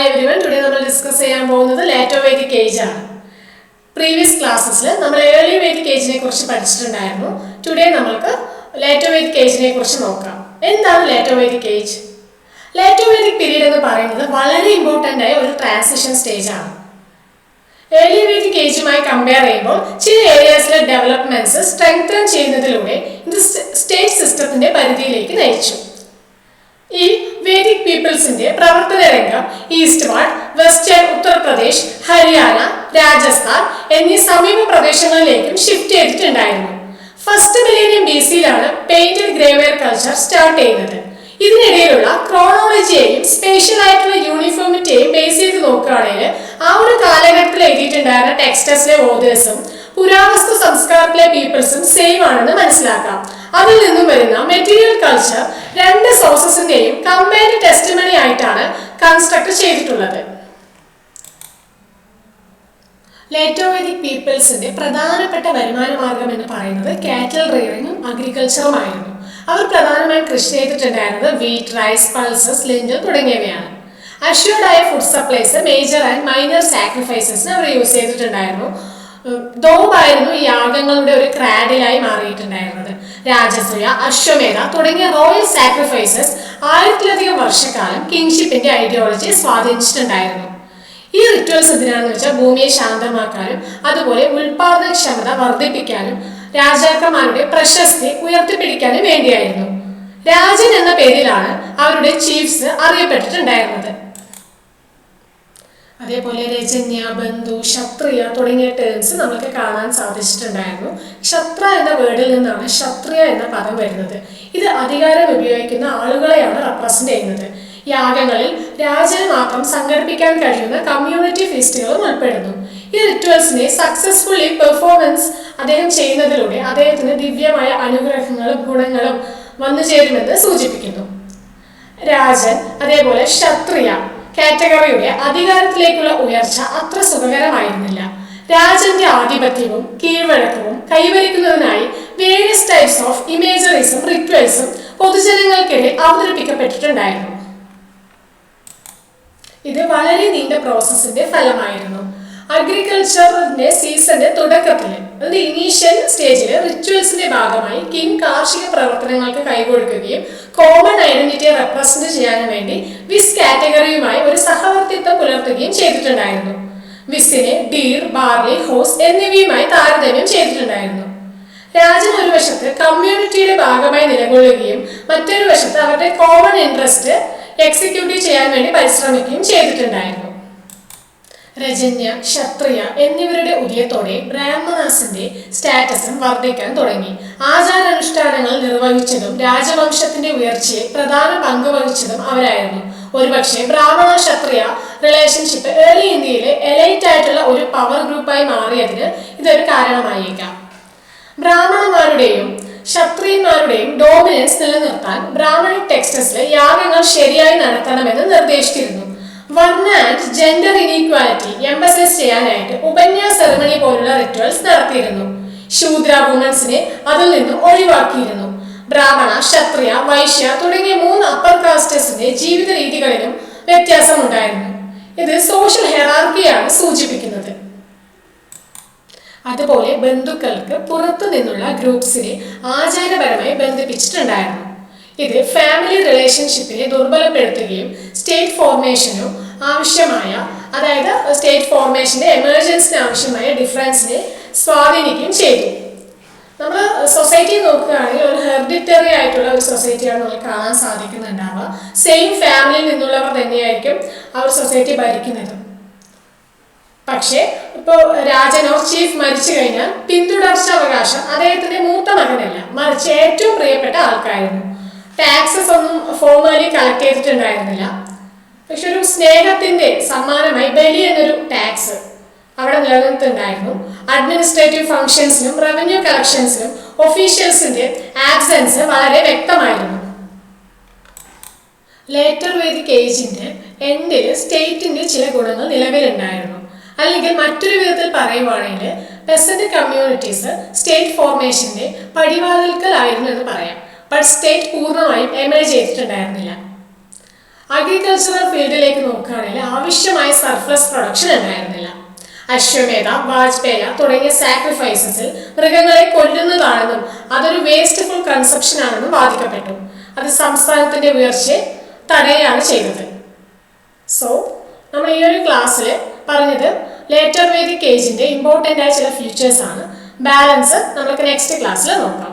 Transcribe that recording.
Hi everyone today നമ്മൾ discuss ചെയ്യാൻ പോകുന്നത് ലേറ്റോ വേക്ക് ഏജ് ആണ്. പ്രീവിയസ് ക്ലാസ്സസിൽ നമ്മൾ ഏർലി വേക്ക് ഏജിനെ കുറിച്ച് പഠിച്ചിട്ടുണ്ടായിരുന്നു. ടുഡേ നമ്മൾക്ക് വേക്ക് ഏജിനെ കുറിച്ച് നോക്കാം. എന്താണ് later Vedic age later Vedic period എന്ന് പറയുന്നത് വളരെ ഇമ്പോർട്ടന്റ് ആയ ഒരു ട്രാൻസിഷൻ സ്റ്റേജ് ആണ്. ഏർലി വേക്ക് ഏജുമായി കമ്പയർ ചെയ്യുമ്പോൾ ചില ഏരിയാസിലെ ഡെവലപ്മെന്റ്സ് സ്ട്രെങ്തൻ ചെയ്യുന്നതിലൂടെ ഇത് സ്റ്റേറ്റ് സിസ്റ്റത്തിന്റെ പരിധിയിലേക്ക് നയിച്ചു. ഈ വേദിക് പീപ്പിൾസിന്റെ പ്രവർത്തന രംഗം eastward western Uttar Pradesh Haryana Rajasthan എന്നീ സമീപ പ്രദേശങ്ങളിലേക്കും ഷിഫ്റ്റ് ചെയ്തിട്ടുണ്ടായിരുന്നു. ഫസ്റ്റ് മില്ലേനിയം ബി സിയിലാണ് പെയിന്റഡ് ഗ്രേവെയർ കൾച്ചർ സ്റ്റാർട്ട് ചെയ്യുന്നത്. ഇതിനിടയിലുള്ള ക്രോണോളജിയെയും സ്പേഷ്യൽ ആയിട്ടുള്ള യൂണിഫോമിറ്റിയെയും ബേസ് ചെയ്ത് നോക്കുകയാണെങ്കിൽ ആ ഒരു കാലഘട്ടത്തിൽ എഴുതിയിട്ടുണ്ടായിരുന്ന ടെക്സ്റ്റസിലെ ഓതേഴ്സും പുരാവസ്തു സംസ്കാരത്തിലെ പീപ്പിൾസും സെയിം ആണെന്ന് മനസ്സിലാക്കാം. അതിൽ നിന്നും വരുന്ന മെറ്റീരിയൽ കൾച്ചർ രണ്ട് സോഴ്സസിന്റെയും കമ്പൈൻഡ് ടെസ്റ്റിമണി ആയിട്ടാണ് കൺസ്ട്രക്ട് ചെയ്തിട്ടുള്ളത്. ലേറ്റോവേദിക് പീപ്പിൾസിന്റെ പ്രധാനപ്പെട്ട വരുമാന മാർഗം എന്ന് പറയുന്നത് കാറ്റൽ റെയറിങ്ങും അഗ്രികൾച്ചറുമായിരുന്നു അവർ പ്രധാനമായും കൃഷി ചെയ്തിട്ടുണ്ടായിരുന്നത് വീറ്റ് റൈസ് പൾസസ് ലിഞ്ചർ തുടങ്ങിയവയാണ്. അഷ്യൂർഡായ food supplies major and minor sacrifices our use ചെയ്തിട്ടുണ്ടായിരുന്നു. ദോബായിരുന്നു ഈ യാഗങ്ങളുടെ ഒരു ക്രാഡിലായി മാറിയിട്ടുണ്ടായിരുന്നത്. രാജസൂയ അശ്വമേധ തുടങ്ങിയ റോയൽ സാക്രിഫൈസസ് ആയിരത്തിലധികം വർഷക്കാലം കിങ്ഷിപ്പിന്റെ ഐഡിയോളജി സ്വാധീനിച്ചിട്ടുണ്ടായിരുന്നു. ഈ റിച്വൽസ് എന്തിനാണെന്ന് വെച്ചാൽ ഭൂമിയെ ശാന്തമാക്കാനും അതുപോലെ ഉൽപാദനക്ഷമത വർദ്ധിപ്പിക്കാനും രാജാക്കന്മാരുടെ പ്രശസ്തി ഉയർത്തിപ്പിടിക്കാനും വേണ്ടിയായിരുന്നു. രാജൻ എന്ന പേരിലാണ് അവരുടെ ചീഫ്സ് അറിയപ്പെട്ടിട്ടുണ്ടായിരുന്നത്. അതേപോലെ രജന്യ ബന്ധു ക്ഷത്രിയ തുടങ്ങിയ ടേംസ് നമുക്ക് കാണാൻ സാധിച്ചിട്ടുണ്ടായിരുന്നു. ക്ഷത്ര എന്ന വേർഡിൽ നിന്നാണ് ക്ഷത്രിയ എന്ന പദം വരുന്നത്. ഇത് അധികാരം ഉപയോഗിക്കുന്ന ആളുകളെയാണ് റെപ്രസെന്റ് ചെയ്യുന്നത്. യാഗങ്ങളിൽ രാജന് മാത്രം സംഘടിപ്പിക്കാൻ കഴിയുന്ന കമ്മ്യൂണിറ്റി ഫീസ്റ്റുകളും ഉൾപ്പെടുന്നു. ഈ റിറ്റുവൽസിനെ സക്സസ്ഫുള്ളി പെർഫോമൻസ് അദ്ദേഹം ചെയ്യുന്നതിലൂടെ അദ്ദേഹത്തിന് ദിവ്യമായ അനുഗ്രഹങ്ങളും ഗുണങ്ങളും വന്നു ചേരുമെന്ന് സൂചിപ്പിക്കുന്നു. രാജൻ അതേപോലെ ക്ഷത്രിയ കാറ്റഗറിയുടെ അധികാരത്തിലേക്കുള്ള ഉയർച്ച അത്ര സുഖകരമായിരുന്നില്ല. രാജന്റെ ആധിപത്യവും കീഴ്വഴക്കവും കൈവരിക്കുന്നതിനായി വേരിയസ് ടൈപ്സ് ഓഫ് ഇമേജറീസും റിക്വൽസും പൊതുജനങ്ങൾക്കിടെ അവതരിപ്പിക്കപ്പെട്ടിട്ടുണ്ടായിരുന്നു. ഇത് വളരെ നീണ്ട പ്രോസസ്സിന്റെ ഫലമായിരുന്നു. അഗ്രികൾച്ചറിന്റെ സീസന്റെ തുടക്കത്തിൽ അതിന്റെ ഇനീഷ്യൽ സ്റ്റേജിൽ റിച്വൽസിന്റെ ഭാഗമായി കിങ് കാർഷിക പ്രവർത്തനങ്ങൾക്ക് കൈകൊടുക്കുകയും കോമൺ ഐഡന്റിറ്റിയെ റെപ്രസെന്റ് ചെയ്യാൻ വേണ്ടി വിസ് കാറ്റഗറിയുമായി ഒരു സഹവർത്തിത്വം പുലർത്തുകയും ചെയ്തിട്ടുണ്ടായിരുന്നു. വിസിനെ ഡീർ ബാർലി ഹോസ് എന്നിവയുമായി താരതമ്യം ചെയ്തിട്ടുണ്ടായിരുന്നു. രാജ്യം ഒരു വശത്ത് കമ്മ്യൂണിറ്റിയുടെ ഭാഗമായി നിലകൊള്ളുകയും മറ്റൊരു വശത്ത് അവരുടെ കോമൺ ഇൻട്രസ്റ്റ് എക്സിക്യൂട്ടീവ് ചെയ്യാൻ വേണ്ടി പരിശ്രമിക്കുകയും ചെയ്തിട്ടുണ്ടായിരുന്നു. രജന്യ ക്ഷത്രിയ എന്നിവരുടെ ഉദയത്തോടെ ബ്രാഹ്മണാസിന്റെ സ്റ്റാറ്റസും വർദ്ധിക്കാൻ തുടങ്ങി. ആചാരാനുഷ്ഠാനങ്ങൾ നിർവഹിച്ചതും രാജവംശത്തിന്റെ ഉയർച്ചയെ പ്രധാന പങ്ക് വഹിച്ചതും അവരായിരുന്നു. ഒരുപക്ഷെ ബ്രാഹ്മണ ക്ഷത്രിയ റിലേഷൻഷിപ്പ് ഏർലി ഇന്ത്യയിലെ എലൈറ്റ് ആയിട്ടുള്ള ഒരു പവർ ഗ്രൂപ്പായി മാറിയതിന് ഇതൊരു കാരണമായേക്കാം. ബ്രാഹ്മണന്മാരുടെയും ക്ഷത്രിയന്മാരുടെയും ഡോമിനൻസ് നിലനിർത്താൻ ബ്രാഹ്മണ ടെക്സ്റ്റസിലെ യാഗങ്ങൾ ശരിയായി നടത്തണമെന്ന് നിർദ്ദേശിച്ചിരുന്നു. Varna and gender inequality emphasise ചെയ്യാനായിട്ട് ഉപന്യാസ സെറമണി പോലുള്ള റിച്വൽസ് നടത്തിയിരുന്നു. ശൂദ്ര വുമൻസിനെ അതിൽ നിന്ന് ഒഴിവാക്കിയിരുന്നു. ബ്രാഹ്മണ ക്ഷത്രിയ വൈശ്യ തുടങ്ങിയ മൂന്ന് അപ്പർ കാസ്റ്റേഴ്സിന്റെ ജീവിത രീതികളിലും വ്യത്യാസമുണ്ടായിരുന്നു. ഇത് സോഷ്യൽ ഹെറാർക്കിയാണ് സൂചിപ്പിക്കുന്നത്. അതുപോലെ ബന്ധുക്കൾക്ക് പുറത്തു നിന്നുള്ള ഗ്രൂപ്പ്സിനെ ആചാരപരമായി ബന്ധിപ്പിച്ചിട്ടുണ്ടായിരുന്നു. ഇത് ഫാമിലി റിലേഷൻഷിപ്പിനെ ദുർബലപ്പെടുത്തുകയും സ്റ്റേറ്റ് ഫോർമേഷനും ആവശ്യമായ അതായത് സ്റ്റേറ്റ് ഫോർമേഷന്റെ എമർജൻസിന് ആവശ്യമായ ഡിഫറൻസിനെ സ്വാധീനിക്കുകയും ചെയ്തു. നമ്മൾ സൊസൈറ്റി നോക്കുകയാണെങ്കിൽ ഒരു ഹെറിഡിറ്ററി ആയിട്ടുള്ള ഒരു സൊസൈറ്റിയാണ് നമുക്ക് കാണാൻ സാധിക്കുന്നുണ്ടാവുക. സെയിം ഫാമിലിയിൽ നിന്നുള്ളവർ തന്നെയായിരിക്കും അവർ സൊസൈറ്റി ഭരിക്കുന്നത്. പക്ഷേ ഇപ്പോൾ രാജനോ ചീഫ് മരിച്ചു കഴിഞ്ഞാൽ പിന്തുടർച്ച അവകാശം അദ്ദേഹത്തിന്റെ മൂത്ത മകനല്ല മറിച്ച് ഏറ്റവും പ്രിയപ്പെട്ട ആൾക്കായിരുന്നു ടാക്സസ് ഒന്നും ഫോർമലി കളക്ട് ചെയ്തിട്ടുണ്ടായിരുന്നില്ല. പക്ഷെ ഒരു സ്നേഹത്തിന്റെ സമ്മാനമായി ബലി എന്നൊരു ടാക്സ് അവിടെ നിലനിർത്തുണ്ടായിരുന്നു അഡ്മിനിസ്ട്രേറ്റീവ് ഫംഗ്ഷൻസിനും റവന്യൂ കളക്ഷൻസിനും ഒഫീഷ്യൽസിന്റെ ആബ്സെൻസ് വളരെ വ്യക്തമായിരുന്നു. ലേറ്റർ വേദിക് ഏജിന്റെ എൻഡിൽ സ്റ്റേറ്റിന്റെ ചില ഗുണങ്ങൾ നിലവിലുണ്ടായിരുന്നു. അല്ലെങ്കിൽ മറ്റൊരു വിധത്തിൽ പറയുവാണെങ്കിൽ പെസന്റ് കമ്മ്യൂണിറ്റീസ് സ്റ്റേറ്റ് ഫോർമേഷന്റെ പടിവാതിൽക്കലായിരുന്നു എന്ന് പറയാം. ബട്ട് സ്റ്റേറ്റ് പൂർണമായും എമേജ് ചെയ്തിട്ടുണ്ടായിരുന്നില്ല. അഗ്രികൾച്ചറൽ ഫീൽഡിലേക്ക് നോക്കുകയാണെങ്കിൽ ആവശ്യമായ സർഫസ് പ്രൊഡക്ഷൻ ഉണ്ടായിരുന്നില്ല. അശ്വമേധ വാജ്പേയ തുടങ്ങിയ സാക്രിഫൈസസിൽ മൃഗങ്ങളെ കൊല്ലുന്നതാണെന്നും അതൊരു വേസ്റ്റ്ഫുൾ കൺസെപ്ഷൻ ആണെന്നും വാദിക്കപ്പെട്ടു. അത് സംസ്ഥാനത്തിന്റെ ഉയർച്ചയെ തടയുകയാണ് ചെയ്തത്. സോ നമ്മൾ ഈ ഒരു ക്ലാസ്സിൽ പറഞ്ഞത് ലേറ്റർ വേദിക് കേജിന്റെ ഇമ്പോർട്ടന്റ് ആയ ചില ഫീച്ചേഴ്സ് ആണ്. ബാലൻസ് നമുക്ക് നെക്സ്റ്റ് ക്ലാസ്സിൽ നോക്കാം.